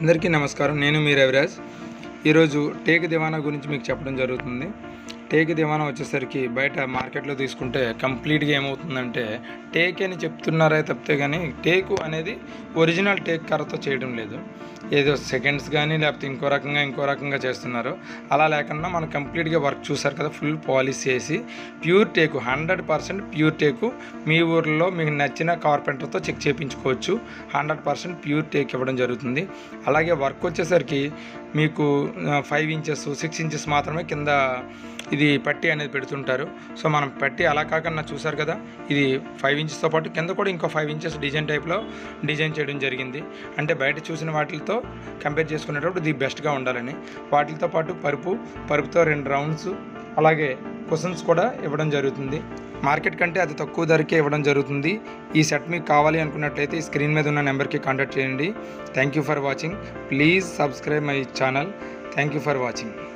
అందరికీ నమస్కారం. నేను మీ రవిరాజ్. ఈరోజు టేక్ దివానా గురించి మీకు చెప్పడం జరుగుతుంది. టేక్ దివానా వచ్చేసరికి బయట మార్కెట్లో తీసుకుంటే కంప్లీట్గా ఏమవుతుందంటే టేక్ అని చెప్తున్నారే తప్పితే కానీ టేకు అనేది ఒరిజినల్ టేక్ కర్రతో చేయడం లేదు. ఏదో సెకండ్స్ కానీ లేకపోతే ఇంకో రకంగా ఇంకో రకంగా చేస్తున్నారు. అలా లేకుండా మనం కంప్లీట్గా వర్క్ చూసారు కదా ఫుల్ పాలిష్ చేసి pure teak hundred percent pure teak మీ ఊర్లో మీకు నచ్చిన కార్పెంటర్తో చెక్ చేయించుకోవచ్చు. హండ్రెడ్ పర్సెంట్ ప్యూర్ టేక్ ఇవ్వడం జరుగుతుంది. అలాగే వర్క్ వచ్చేసరికి మీకు ఫైవ్ ఇంచెస్ సిక్స్ ఇంచెస్ మాత్రమే కింద ఇది పట్టి అనేది పెడుతుంటారు. సో మనం పట్టి అలా కాకుండా చూసారు కదా ఇది ఫైవ్ ఇంచెస్తో పాటు కింద కూడా ఇంకో ఫైవ్ ఇంచెస్ డిజైన్ టైప్లో డిజైన్ చేయడం జరిగింది. అంటే బయట చూసిన వాటితో కంపేర్ చేసుకునేటప్పుడు ఇది బెస్ట్గా ఉండాలని. వాటితో పాటు పరుపు పరుపుతో రెండు రౌండ్స్ అలాగే కుషన్స్ కూడా ఇవ్వడం జరుగుతుంది. మార్కెట్ కంటే అది తక్కువ ధరకే ఇవ్వడం జరుగుతుంది. ఈ సెట్ మీకు కావాలి అనుకున్నట్లయితే ఈ స్క్రీన్ మీద ఉన్న నెంబర్కి కాంటాక్ట్ చేయండి. Thank you for watching please subscribe my channel thank you for watching